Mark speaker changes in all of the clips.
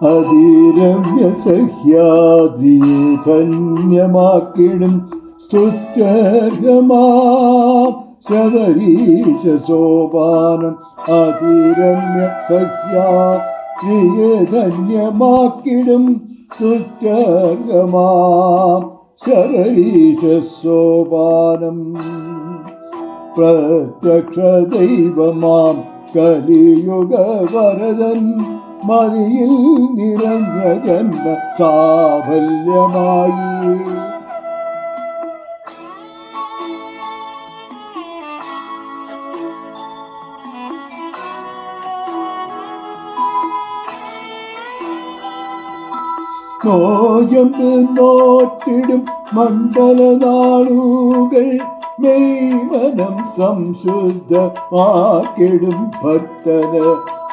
Speaker 1: അതിരമ്യ സഹ്യാദ്രിയെ ധന്യമാക്കിടും സ്തുത്യർഹമാ ശബരീശ സോപാനം അതിരമ്യ സഹ്യാദ്രിയെ ധന്യമാക്കിടും സോപാനം പ്രത്യക്ഷ ദൈവമാം കലിയുഗ വരദൻ മതിയിൽ നിറഞ്ഞ ജന്മ സാഫല്യമായി. നോയമ്പ് നോറ്റിടും മണ്ഡല നാളുകൾ മെയ്മനം സംശുദ്ധമാക്കിടും ഭക്തന്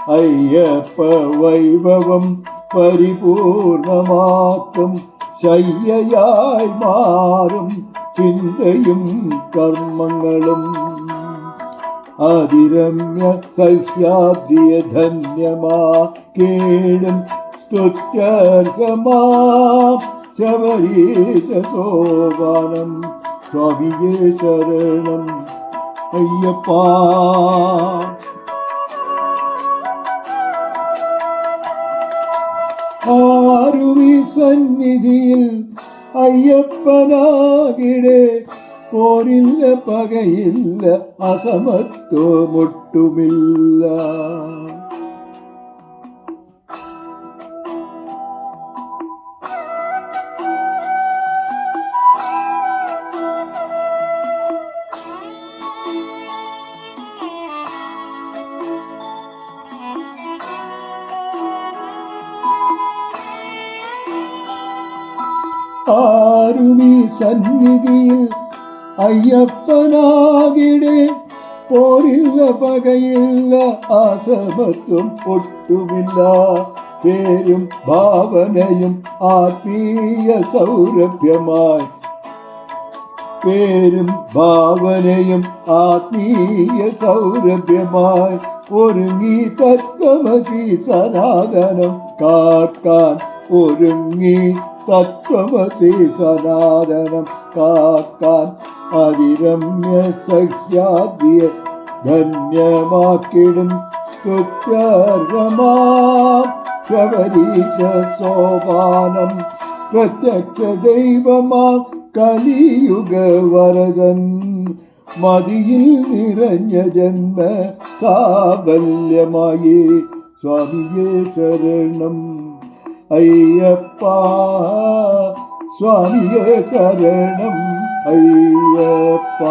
Speaker 1: അയ്യപ്പ വൈഭവം പരിപൂർണമാക്കും. ശയ്യയായി മാറും ചിന്തയും കർമ്മങ്ങളും. അതിരമ്യ സഹ്യാദ്രിയ ധന്യമാ കേടും സ്തുത്യർഹമാ. ശബരീശ സോപാനം സ്വാമിയെ ശരണം. അയ്യപ്പാ. സന്നിധിയിൽ അയ്യപ്പനാകിടെ പോരില്ല പകയില്ല അസമത്വമൊട്ടുമില്ല. ആരുമീ സന്നിധിയിൽ അയ്യപ്പനാകിടെ പോരില്ല പകയില്ല ആസമത്വം ഒട്ടുമില്ല പേരും ഭാവനയും ആത്മീയ സൗരഭ്യമായി പേരും ഭാവനയും ആത്മീയ സൗരഭ്യമായി ഒരുങ്ങി തത്വമസി സനാതനം കാക്കാൻ ഒരുങ്ങി തത്വമസി സനാതനം കാക്കാൻ അതിരമ്യ സഹ്യാദ്യ ധന്യമാക്കിടും സ്തുത്യർഹമാ. ശബരീശ സോപാനം പ്രത്യക്ഷ ദൈവമാം. കലിയുഗ വരദൻ മതിയിൽ നിറഞ്ഞ ജന്മ സാബല്യമായേ സ്വാമിയെ ശരണം. അയ്യപ്പ സ്വാമിയെ ശരണം. അയ്യപ്പ.